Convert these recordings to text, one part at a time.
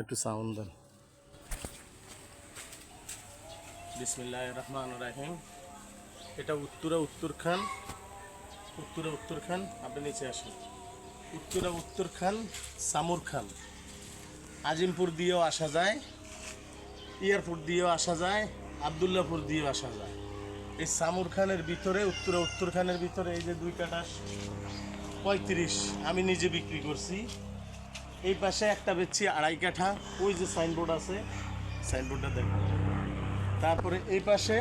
একটু সাউন্ড দেন। বিসমিল্লাহ রহমান রাহিম। এটা উত্তরা উত্তরখান উত্তরা উত্তরখান আপনি নিচে আসেন। উত্তরা উত্তরখান সামুর খান। আজিমপুর দিয়েও আসা যায় এয়ারপোর্ট দিয়েও আসা যায় আবদুল্লাপুর দিয়েও আসা যায়। এই সামুর খানের ভিতরে, উত্তরা উত্তর খানের ভিতরে এই যে দুই কাটা পঁয়ত্রিশ, আমি নিজে বিক্রি করছি। এই পাশে একটা বেচছি আড়াই কাঠা। ওই যে সাইনবোর্ড আছে সাইনবোর্ডটা দেখুন তারপরে এই পাশে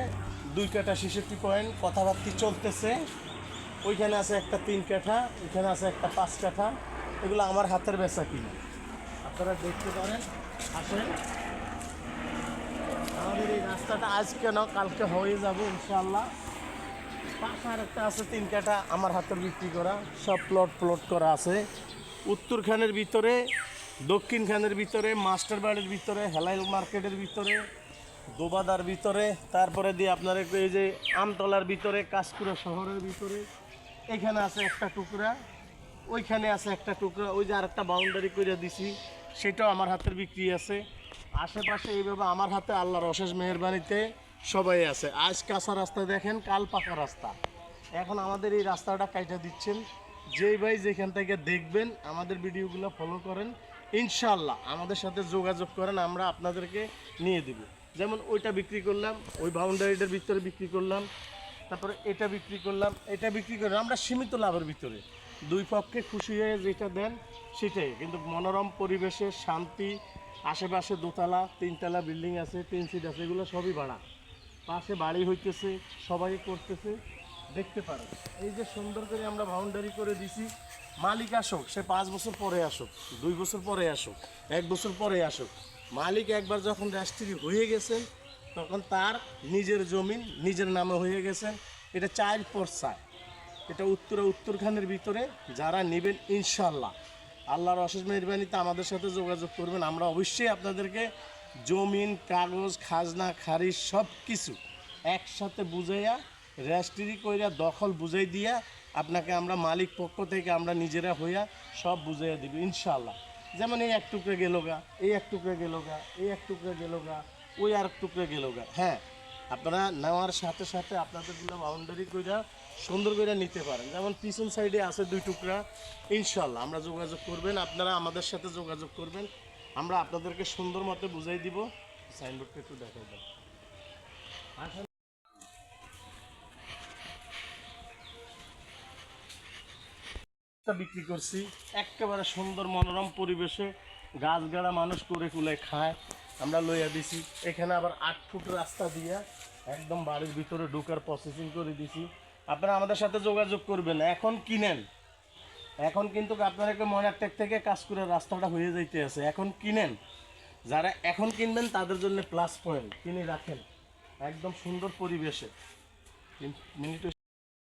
দুই কাঠা শিশুটি পয়েন্ট কথাবার্তি চলতেছে। ওইখানে আছে একটা তিন কাঠা, ওইখানে আছে একটা পাঁচ কাঠা। এগুলো আমার হাতের বেচা কিনা। আপনারা দেখতে পারেন, আসেন। আমাদের এই রাস্তাটা আজকে না, কালকে হয়ে যাবে ইনশাল্লাহ পাশে আর একটা আছে তিন কাঠা, আমার হাতের বিক্রি করা। সব প্লট প্লট করা আছে। উত্তর খানের ভিতরে দক্ষিণ খানের ভিতরে মাস্টার বাড়ির ভিতরে, হেলাইল মার্কেটের ভিতরে, দোবাদার ভিতরে, তারপরে দিয়ে আপনার এই যে আমতলার ভিতরে, কাশকুড়া শহরের ভিতরে, এখানে আছে একটা টুকরা, ওইখানে আছে একটা টুকরা, ওই যে আরেকটা বাউন্ডারি করে দিছি, সেটাও আমার হাতের বিক্রি আছে। আশেপাশে এইভাবে আমার হাতে আল্লাহর অশেষ মেহরবানিতে সবাই আছে। আজ কাঁচা রাস্তা দেখেন, কাল পাকা রাস্তা। এখন আমাদের এই রাস্তাটা কাইটা দিচ্ছেন। যেই ভাই যেখান থেকে দেখবেন, আমাদের ভিডিওগুলো ফলো করেন ইনশাল্লাহ আমাদের সাথে যোগাযোগ করেন, আমরা আপনাদেরকে নিয়ে দিব। যেমন ওইটা বিক্রি করলাম, ওই বাউন্ডারিটার ভিতরে বিক্রি করলাম, তারপরে এটা বিক্রি করলাম, এটা বিক্রি করলাম, আমরা সীমিত লাভের ভিতরে। দুই পক্ষে খুশি হয়ে যেটা দেন, সেটাই। কিন্তু মনোরম পরিবেশে, শান্তি, আশেপাশে দোতলা, তিনতলা বিল্ডিং আছে, তিন সিট আছে, এগুলো সবই ভাড়া। পাশে বাড়ি হইতেছে, সবাই করতেছে দেখতে পারেন এই যে সুন্দর করে আমরা বাউন্ডারি করে দিছি। মালিক আসুক, সে পাঁচ বছর পরে আসুক, দুই বছর পরে আসুক, এক বছর পরে আসুক। মালিক একবার যখন রাষ্ট্রী হয়ে গেছেন তখন তার নিজের জমিন নিজের নামে হয়ে গেছেন এটা চার পর্সায় এটা উত্তরা উত্তরখানের ভিতরে যারা নেবেন ইনশাল্লাহ আল্লাহর অশেষ মেহরবানিতে আমাদের সাথে যোগাযোগ করবেন। আমরা অবশ্যই আপনাদেরকে জমিন, কাগজ, খাজনা, খারিজ সব কিছু একসাথে বুঝাইয়া রেজিস্ট্রি কইরা দখল বুঝাই দিয়া আপনাকে আমরা মালিক পক্ষ থেকে আমরা নিজেরা হইয়া সব বুঝাইয়া দিব ইনশাল্লাহ যেমন এই এক টুকরে গেল গা, এই এক টুকরে গেল গা, এই এক টুকরে গেল গা, ওই আর এক টুকরে গেল গা। হ্যাঁ আপনারা নেওয়ার সাথে সাথে আপনাদেরগুলো বাউন্ডারি কইরা সুন্দর করে নিতে পারেন। যেমন পিছন সাইডে আছে দুই টুকরা ইনশাল্লাহ আমরা যোগাযোগ করবেন, আপনারা আমাদের সাথে যোগাযোগ করবেন। আমরা আপনাদেরকে সুন্দর মতো বুঝাই দিব। সাইনবোর্ডটা একটু দেখাই দেন। বিক্রি করছি। একেবারে সুন্দর মনোরম পরিবেশে গাছ গাড়া মানুষ করে কুলে খায়। আমরা লইয়া দিছি। এখানে আবার আট ফুট রাস্তা দিয়া একদম বাড়ির ভিতরে ঢোকার প্রসেসিং করে দিছি। আপনারা আমাদের সাথে যোগাযোগ করবেন। এখন কিনেন। এখন কিন্তু আপনাদেরকে ময়নারটেক থেকে কাজ করে রাস্তাটা হয়ে যাইতে আছে। এখন কিনেন। যারা এখন কিনবেন, তাদের জন্য প্লাস পয়েন্ট কিনে রাখেন। একদম সুন্দর পরিবেশে। মিনিট